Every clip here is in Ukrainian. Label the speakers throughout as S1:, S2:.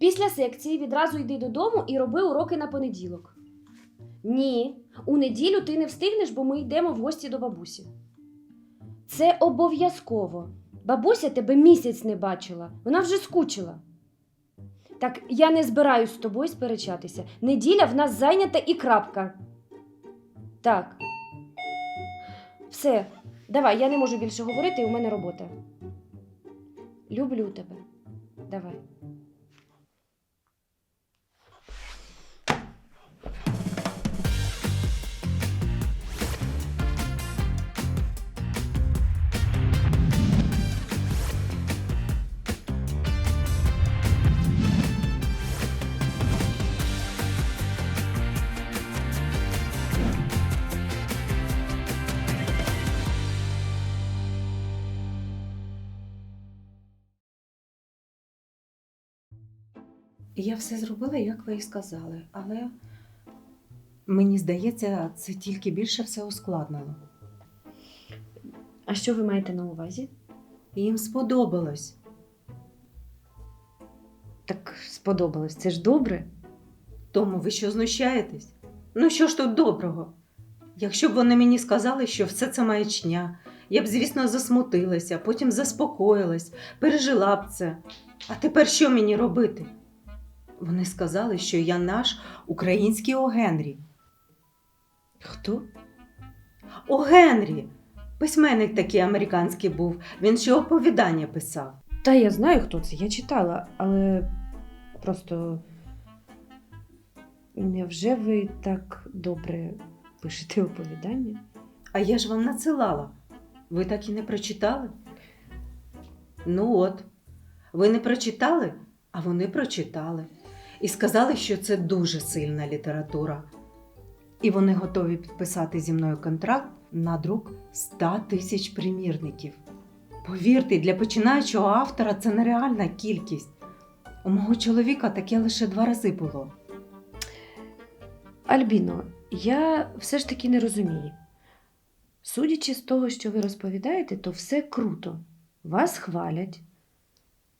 S1: Після секції відразу йди додому і роби уроки на понеділок. Ні, у неділю ти не встигнеш, бо ми йдемо в гості до бабусі. Це обов'язково. Бабуся тебе місяць не бачила, вона вже скучила. Так я не збираюсь з тобою сперечатися. Неділя в нас зайнята і крапка. Так. Все, давай, я не можу більше говорити, у мене робота. Люблю тебе. Давай.
S2: Я все зробила, як ви і сказали, але мені здається, це тільки більше все ускладнило.
S1: А що ви маєте на увазі?
S2: Їм сподобалось.
S1: Так сподобалось, це ж добре.
S2: Тому ви що знущаєтесь? Ну що ж тут доброго? Якщо б вони мені сказали, що все це маячня, я б, звісно, засмутилася, потім заспокоїлась, пережила б це. А тепер що мені робити? Вони сказали, що я наш український О Генрі.
S1: Хто?
S2: О Генрі! Письменник такий американський був, він ще оповідання писав.
S1: Та я знаю, хто це, я читала, але просто. Невже ви так добре пишете оповідання?
S2: А я ж вам надсилала. Ви так і не прочитали? Ну от, ви не прочитали, а вони прочитали. І сказали, що це дуже сильна література. І вони готові підписати зі мною контракт на друк 100 тисяч примірників. Повірте, для починаючого автора це нереальна кількість. У мого чоловіка таке лише два рази було.
S1: Альбіно, я все ж таки не розумію. Судячи з того, що ви розповідаєте, то все круто. Вас хвалять,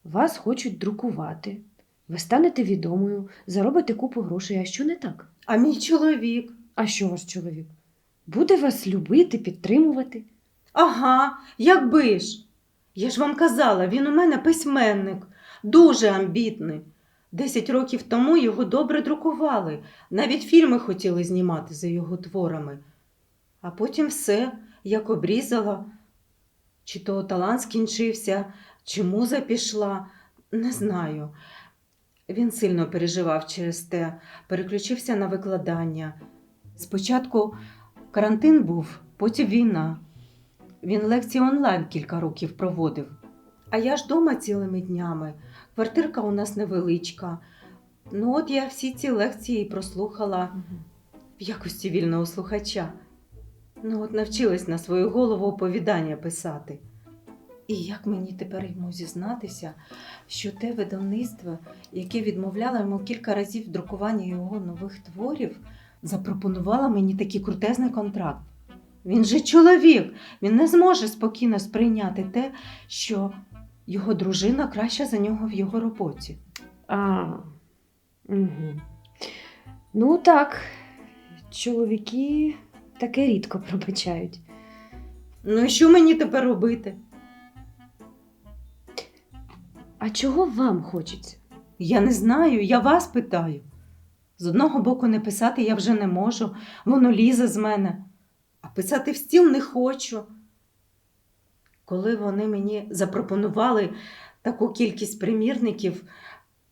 S1: вас хочуть друкувати, ви станете відомою, заробите купу грошей. А що не так?
S2: А мій чоловік.
S1: А що ваш чоловік? Буде вас любити, підтримувати?
S2: Ага, якби ж. Я ж вам казала, він у мене письменник, дуже амбітний. Десять років тому його добре друкували, навіть фільми хотіли знімати за його творами. А потім все, як обрізала. Чи то талант скінчився, чи муза пішла, не знаю. Він сильно переживав через те, переключився на викладання. Спочатку карантин був, потім війна. Він лекції онлайн кілька років проводив. А я ж дома цілими днями. Квартирка у нас невеличка. Ну, от я всі ці лекції прослухала в якості вільного слухача. Ну, от навчилась на свою голову оповідання писати. І як мені тепер йому зізнатися, що те видавництво, яке відмовляло йому кілька разів в друкуванні його нових творів, запропонувало мені такий крутезний контракт. Він же чоловік, він не зможе спокійно сприйняти те, що його дружина краща за нього в його роботі.
S1: А, угу. Ну так, чоловіки таке рідко пробачають.
S2: Ну і що мені тепер робити?
S1: А чого вам хочеться?
S2: Я не знаю, я вас питаю. З одного боку, не писати я вже не можу, воно лізе з мене, а писати в стіл не хочу. Коли вони мені запропонували таку кількість примірників,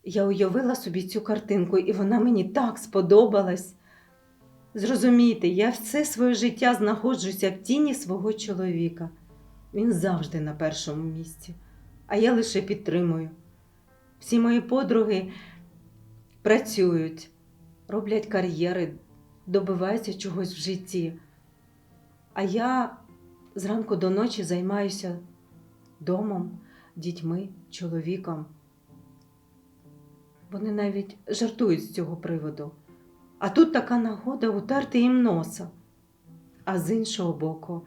S2: я уявила собі цю картинку, і вона мені так сподобалась. Зрозумійте, я все своє життя знаходжуся в тіні свого чоловіка. Він завжди на першому місці, а я лише підтримую. Всі мої подруги працюють, роблять кар'єри, добиваються чогось в житті. А я зранку до ночі займаюся домом, дітьми, чоловіком. Вони навіть жартують з цього приводу. А тут така нагода утерти їм носа. А з іншого боку,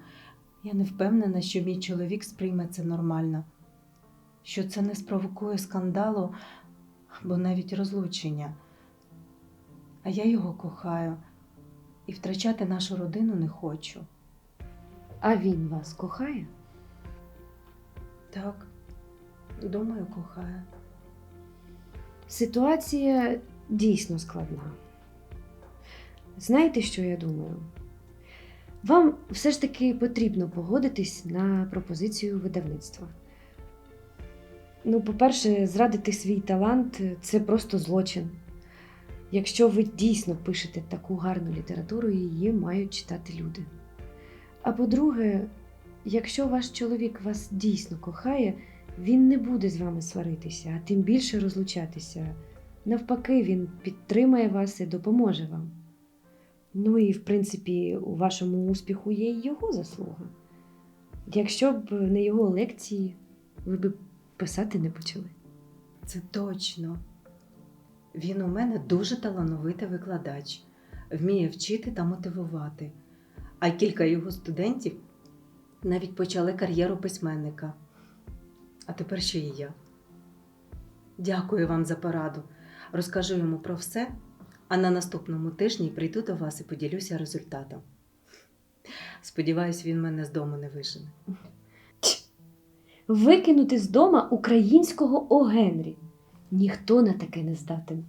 S2: я не впевнена, що мій чоловік сприйме це нормально, що це не спровокує скандалу бо навіть розлучення. А я його кохаю і втрачати нашу родину не хочу.
S1: А він вас кохає?
S2: Так, думаю, кохаю.
S1: Ситуація дійсно складна. Знаєте, що я думаю? Вам все ж таки потрібно погодитись на пропозицію видавництва. Ну, по-перше, зрадити свій талант це просто злочин. Якщо ви дійсно пишете таку гарну літературу, її мають читати люди. А по-друге, якщо ваш чоловік вас дійсно кохає, він не буде з вами сваритися, а тим більше розлучатися. Навпаки, він підтримає вас і допоможе вам. Ну і, в принципі, у вашому успіху є й його заслуга. Якщо б не його лекції, ви б писати не почали.
S2: Це точно. Він у мене дуже талановитий викладач, вміє вчити та мотивувати. А кілька його студентів навіть почали кар'єру письменника. А тепер ще і я. Дякую вам за пораду. Розкажу йому про все, а на наступному тижні прийду до вас і поділюся результатом. Сподіваюсь, він мене з дому не вижене.
S1: Викинути з дома українського Огенрі. Ніхто на таке не здатен.